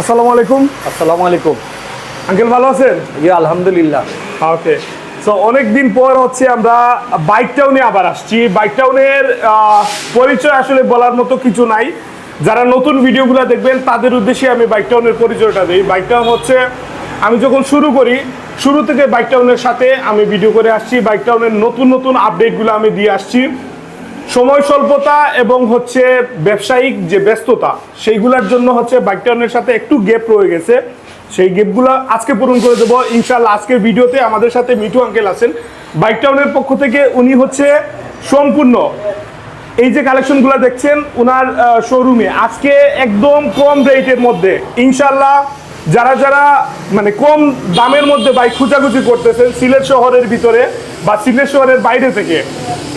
আসসালামু আলাইকুম। আসসালামু আলাইকুম। আঙ্কেল ভালো আছেন? জি আলহামদুলিল্লাহ। ওকে। সো অনেক দিন পর হচ্ছে আমরা বাইক টাউনে আবার আসছি। বাইক টাউনের পরিচয় আসলে বলার মতো কিছু নাই। যারা নতুন ভিডিওগুলো দেখবেন তাদের উদ্দেশ্যে আমি বাইক টাউনের পরিচয়টা দিই। বাইক টাউন হচ্ছে আমি যখন শুরু করি শুরু থেকে বাইক টাউনের সাথে আমি ভিডিও করে আসছি। বাইক টাউনের নতুন নতুন আপডেটগুলো আমি দিয়ে আসছি। সময় স্বল্পতা এবং হচ্ছে ব্যবসায়িক যে ব্যস্ততা, সেইগুলোর জন্য হচ্ছে বাইক টাউনের সাথে একটু গ্যাপ রয়ে গেছে। সেই গ্যাপগুলো আজকে পূরণ করে দেবো। ইনশাল্লাহ আজকের ভিডিওতে আমাদের সাথে মিঠু আঙ্কেল আছেন। বাইক টাউনের পক্ষ থেকে উনি হচ্ছে সম্পূর্ণ এই যে কালেকশনগুলো দেখছেন ওনার শোরুমে আজকে একদম কম রেটের মধ্যে। ইনশাল্লাহ যারা যারা মানে কম দামের মধ্যে বাইক খুঁজাখুঁজি করতেছেন, সিলেট শহরের ভিতরে বা সিলেট শহরের বাইরে থেকে।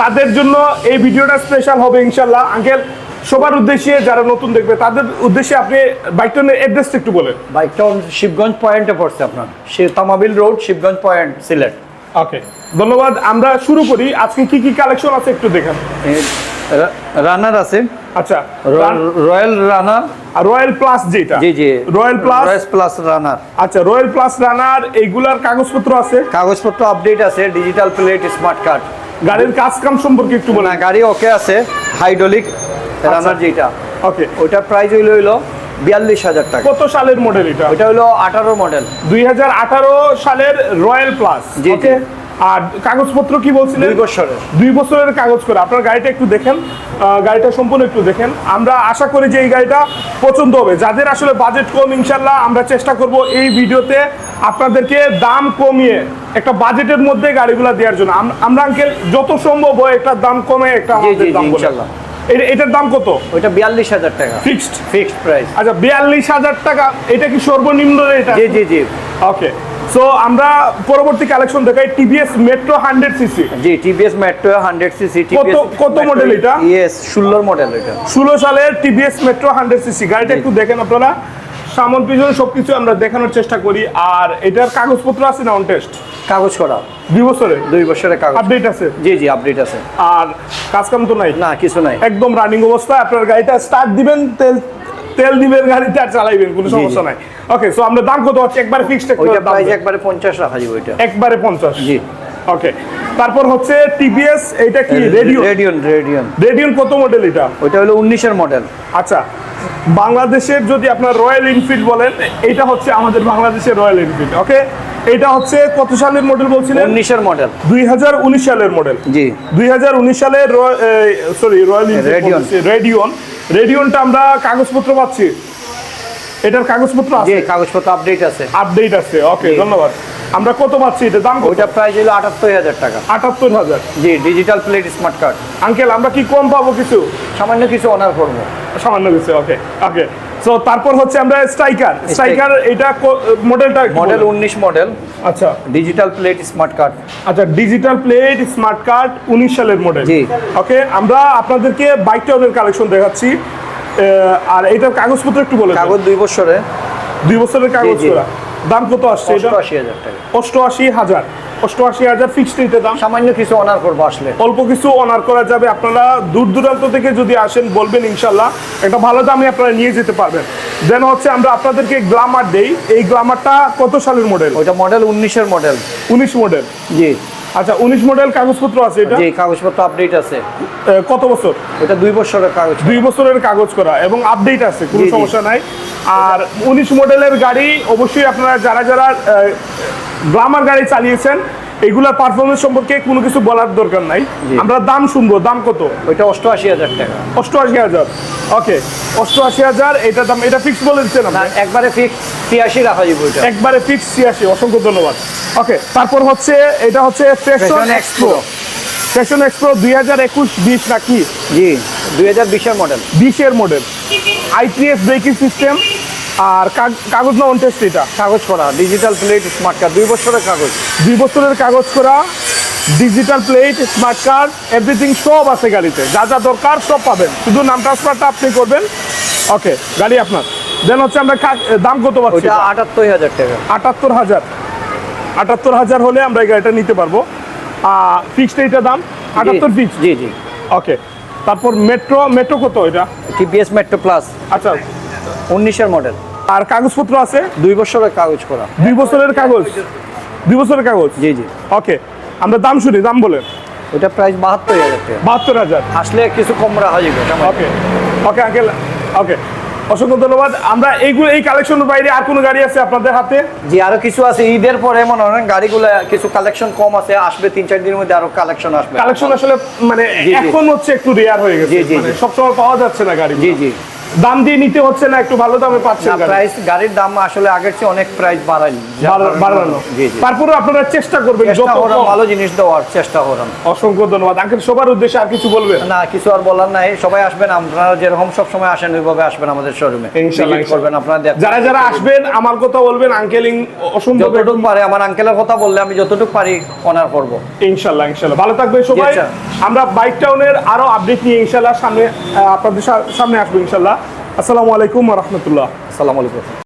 তাদের জন্য এই ভিডিওটা স্পেশাল হবে ইনশাল্লাহ আঙ্কেল সবার উদ্দেশ্যে যারা নতুন দেখবে তাদের উদ্দেশ্যে আপনি বাইকটার অ্যাড্রেসটা একটু বলেন। বাইকটা শিবগঞ্জ পয়েন্টে পড়ছে আপনার। সে Tamabil road Shibganj point Sylhet. Okay ধন্যবাদ। আমরা শুরু করি। আজকে কি কি কালেকশন আছে একটু দেখেন। রানার আছে। আচ্ছা রয়্যাল রানার। আর রয়্যাল প্লাস যেটা? জি জি। Royal Plus? Royal Plus Runner. আচ্ছা রয়্যাল প্লাস রানার এইগুলার কাগজপত্র আছে? কাগজপত্র আপডেট আছে ডিজিটাল প্লেট স্মার্ট কার্ড গাড়ির কাজ কাম সম্পর্কে একটু না বলেন গাড়ি ওকে আছে হাইড্রোলিক রানার যেটা। ওকে ওইটার প্রাইস হইল হইল বিয়াল্লিশ হাজার টাকা। কত সালের মডেল এটা? ওইটা হইল আঠারো মডেল দুই হাজার আঠারো সালের রয়্যাল প্লাস। ওকে। আর কাগজপত্র কি বলছিলেন? দুই বছরের। দুই বছরের কাগজ করে। আপনার গাড়িটা একটু দেখেন। গাড়িটা সম্পূর্ণ একটু দেখেন। আমরা আশা করি যে এই গাড়িটা পছন্দ হবে। যাদের আসলে বাজেট কম ইনশাল্লাহ আমরা চেষ্টা করব এই ভিডিওতে আপনাদেরকে দাম কমিয়ে একটা বাজেটের মধ্যে গাড়িগুলো দেওয়ার জন্য। আমরা আঙ্কেল যত সম্ভব হয় একটা দাম কমে একটা আমাদের দাম। ইনশাল্লাহ। এটা- এটার দাম কত? ওইটা বিয়াল্লিশ হাজার টাকা। ফিক্সড ফিক্সড প্রাইস আচ্ছা বিয়াল্লিশ হাজার টাকা। এটা কি সর্বনিম্ন রেট জি জি জি। ওকে সো আমরা পরবর্তী কালেকশন দেখাই টিভিএস মেট্রো হান্ড্রেড সিসি জি টিভিএস মেট্রো হান্ড্রেড সিসি কত- কত model এটা? ইয়েস ষোলোর মডেল এটা। ষোলো সালের টিভিএস মেট্রো হান্ড্রেড সিসি গাড়িটা একটু দেখেন আপনারা। সামন পিছনে সবকিছু আমরা দেখানোর চেষ্টা করি। আর এটার কাগজপত্র আছে না অন টেস্ট কাগজ করা। দুই বছরে দুই বছরের কাগজ। আপডেট আছে? জি জি আপডেট আছে। আর কাজ কাম তো নাই? না কিছু নাই। একদম রানিং অবস্থা আপনার গাড়িটা স্টার্ট দিবেন তেল তেল দিবেন গাড়িতে আর চালাইবেন কোনো সমস্যা নাই। ওকে সো আমরা দাম কত হচ্ছে? একবারে ফিক্সড ওইটা প্রাইস একবারে পঞ্চাশ রাখা যাবে ওইটা। একবারে পঞ্চাশ। জি। ওকে তারপর হচ্ছে টিভিএস এটা কি? রেডিও রেডিয়ন রেডিয়ন রেডিয়ন কত মডেল এটা? ওইটা হলো উনিশের মডেল আচ্ছা বাংলাদেশের যদি আপনার রয়্যাল এনফিল্ড বলেন এটা হচ্ছে আমাদের বাংলাদেশের রয়্যাল এনফিল্ড ওকে এটা হচ্ছে কত সালের মডেল বলছিলেন? উনিশের মডেল দুই হাজার উনিশ সালের মডেল জি। দুই সালের সরি রয়্যাল। রেডিয়ন রেডিয়নটা আমরা কাগজপত্র পাচ্ছি। এটার কাগজপত্র জি আছে? কাগজপত্র আপডেট আছে। আপডেট আছে ওকে ধন্যবাদ। আমরা কত পাচ্ছি এটা? দাম ওইটা প্রাইস হলো আটাত্তর হাজার টাকা। আটাত্তর হাজার। জি digital plate smart card uncle আমরা কি কম পাবো কিছু? সামান্য কিছু অনার করব। সামান্য কিছু ওকে ওকে সো তারপর হচ্ছে আমরা স্ট্রাইকার স্ট্রাইকার এটা মডেলটা মডেল উনিশ মডেল আচ্ছা। ডিজিটাল প্লেট স্মার্ট কার্ড আচ্ছা ডিজিটাল প্লেট স্মার্ট কার্ড উনিশ সালের মডেল জি। ওকে আমরা আপনাদেরকে বাইক টাউনের কালেকশন দেখাচ্ছি। আর এটার কাগজপত্র একটু বলে কাগজ দুই বছরে। দুই বছরের কাগজ দাম কত আসছে এটা? অষ্টআশি হাজার টাকা। অষ্টআশি হাজার। অষ্টআশি হাজার ফিক্সড এটার দাম। সামান্য কিছু অনার করব আসলে। অল্প কিছু অনার করা যাবে। আপনারা দূর দূরান্ত থেকে যদি আসেন বলবেন ইনশাল্লাহ একটা ভালো দামে আপনারা নিয়ে যেতে পারবেন। দেন হচ্ছে আমরা আপনাদেরকে গ্লামার দেই। এই গ্লামারটা কত সালের মডেল ওইটা মডেল উনিশের মডেল উনিশ মডেল জি। আচ্ছা উনিশ মডেল কাগজপত্র আছে এটা? জি কাগজপত্র আপডেট আছে। কত বছর? এটা দুই বছরের কাগজ দুই বছরের কাগজ করা এবং আপডেট আছে কোনো। সমস্যা নাই। আর উনিশ মডেলের গাড়ি অবশ্যই আপনারা যারা যারা গ্লামার গাড়ি চালিয়েছেন এগুলার পারফরমেন্স সম্পর্কে কোনো কিছু বলার দরকার নাই। আমরা দাম শুনব দাম কত? ওইটা অষ্টআশি হাজার টাকা। অষ্টআশি হাজার। ওকে অষ্টআশি হাজার এটা দাম এটা ফিক্স বলে দিচ্ছেন একবারে ফিক্স ছিয়াশি রাখা যাবে ওইটা। একবারে ফিক্স ছিয়াশি অসংখ্য ধন্যবাদ। ওকে তারপর হচ্ছে এটা হচ্ছে ফ্যাশন Expo। ফ্যাশন এক্সপ্রো দুই হাজার একুশ বিশ নাকি জি দুই হাজার বিশের মডেল বিশের মডেল আইপিএস ব্রেকিং সিস্টেম আর কাগ- কাগজ না টেস্ট এটা কাগজ করা ডিজিটাল প্লেট স্মার্ট কার্ড দুই বছরের কাগজ। দুই বছরের কাগজ করা digital plate smart card everything সব আছে গাড়িতে। যা যা দরকার সব পাবেন। শুধু নাম ট্রান্সফারটা আপনি করবেন। ওকে গাড়ি আপনার। দেন হচ্ছে আমরা দাম কত পাচ্ছি? আটাত্তর হাজার টাকা। আটাত্তর হাজার। আটাত্তর হাজার হলে আমরা এই গাড়িটা নিতে পারব। আর ফিক্সড এইটা দাম? আটাত্তর জি, ফিক্সড জি জি। ওকে তারপর মেট্রো মেট্রো কত এটা? টিপিএস মেট্রো প্লাস আচ্ছা। উনিশের মডেল আর কাগজপত্র আছে? দুই বছরের কাগজ করা। দুই বছরের কাগজ? দুই বছরের কাগজ? জি জি। ওকে আমরা দাম শুনি দাম বলেন। ওটা প্রাইস বাহাত্তর হাজার টাকা। বাহাত্তর হাজার? আসলে কিছু কম রাখা যাবে? Okay okay uncle okay. অসংখ্য ধন্যবাদ। আমরা এইগুলো এই কালেকশনের বাইরে আর কোনো গাড়ি আছে আপনাদের হাতে? জি আরও কিছু আছে। ঈদের পরে মনে হয় গাড়িগুলো কিছু কালেকশন কম আছে। আসবে তিন চার দিনের মধ্যে আরও কালেকশন আসবে। কালেকশন আসলে মানে। এখন হচ্ছে একটু রেয়ার হয়ে গেছে। জি, জি, মানে জি। সবসময় পাওয়া যাচ্ছে না গাড়ি জি জি। দাম দিয়ে নিতে হচ্ছে না একটু ভালো দামে পাচ্ছেন। প্রাইস গাড়ির দাম আসলে আগের চেয়ে অনেক প্রাইস বাড়াই বাড়ানো। তারপরে আপনারা চেষ্টা করবেন যত ভালো জিনিস দেওয়ার চেষ্টা করান অসংখ্য ধন্যবাদ। আঙ্কেল সবার উদ্দেশ্যে আর কিছু বলবেন? না কিছু আর বলার নাই। সবাই আসবেন আপনারা যেরকম সব সময় আসেন ওইভাবে আসবেন আমাদের শোরুমে ইনশাআল্লাহ, করবেন আপনারা যারা যারা আসবেন আমার কথা বলবেন আঙ্কেলিং অসম্ভব যতটুকু পারে আমার আঙ্কেলের কথা বললে আমি যতটুকু পারি অনার করব। ইনশাল্লাহ ইনশাল্লাহ ভালো থাকবেন সবাই। আমরা বাইক টাউনের আরও আপডেট নিয়ে ইনশাল্লাহ সামনে আপনাদের সামনে আসব ইনশাল্লাহ আসসালামু আলাইকুম রহমতুল্লাহ। আসসালামু আলাইকুম।